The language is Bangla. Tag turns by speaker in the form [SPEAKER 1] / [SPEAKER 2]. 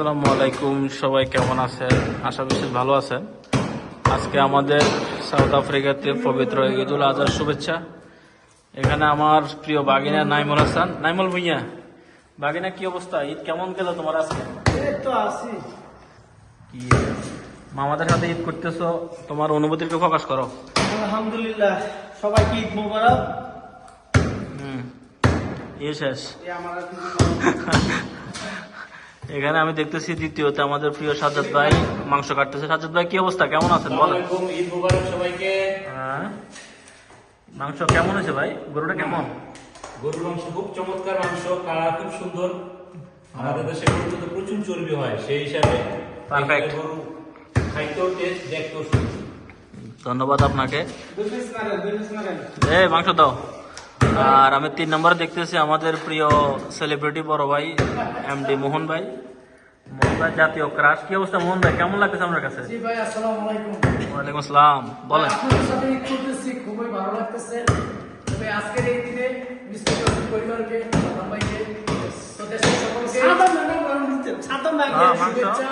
[SPEAKER 1] আসসালামু আলাইকুম সবাই কেমন আছেন? আশা বিশেষ ভালো আছেন। আজকে আমাদের সাউথ আফ্রিকাতে পবিত্র ঈদুল আজহার শুভেচ্ছা। এখানে আমার প্রিয় বাগিনা নাইমুল হাসান। নাইমুল ভুইয়া বাগিনা কি অবস্থা? ঈদ কেমন গেল তোমার আজকে?
[SPEAKER 2] এই তো আছি।
[SPEAKER 1] কি মামাদের সাথে ঈদ করতেছো? তোমার অনুভূতিকে প্রকাশ করো।
[SPEAKER 2] আলহামদুলিল্লাহ সবাইকে ঈদ মোবারক?
[SPEAKER 1] হুম ইয়ে শেষ।
[SPEAKER 2] আমার
[SPEAKER 1] এখানে আমি দেখতেছি দ্বিতীয়তে আমাদের প্রিয় সাজ্জাদ ভাই মাংস কাটতেছে। সাজ্জাদ ভাই কি অবস্থা? কেমন আছেন? বলেন।
[SPEAKER 3] সবাইকে।
[SPEAKER 1] হ্যাঁ। মাংস কেমন হয়েছে ভাই? গরুটা কেমন?
[SPEAKER 3] গরুর মাংস খুব চমৎকার মাংস কালার খুব সুন্দর। আমাদের দেশে গরু তো প্রচুর চর্বি হয় সেই হিসাবে. এখানে গরু খাইতেও টেস্ট দেখতেও সুন্দর।
[SPEAKER 1] ধন্যবাদ আপনাকে। এ মাংস দাও। আর আমি তিন নম্বরে দেখতেছি আমাদের প্রিয় সেলিব্রিটি বড় ভাই এমডি মোহন ভাই। মোহন ভাই জাতীয় ক্রাশ কি অবস্থা মোহন ভাই? কেমন লাগতেছে আমার কাছে?
[SPEAKER 4] জি ভাই আসসালামু আলাইকুম।
[SPEAKER 1] ওয়ালাইকুম আসসালাম। বলেন।
[SPEAKER 4] খুবই ভালো লাগতেছে। তবে আজকের এই দিনে পরিবারকে সকলকে। শুভেচ্ছা।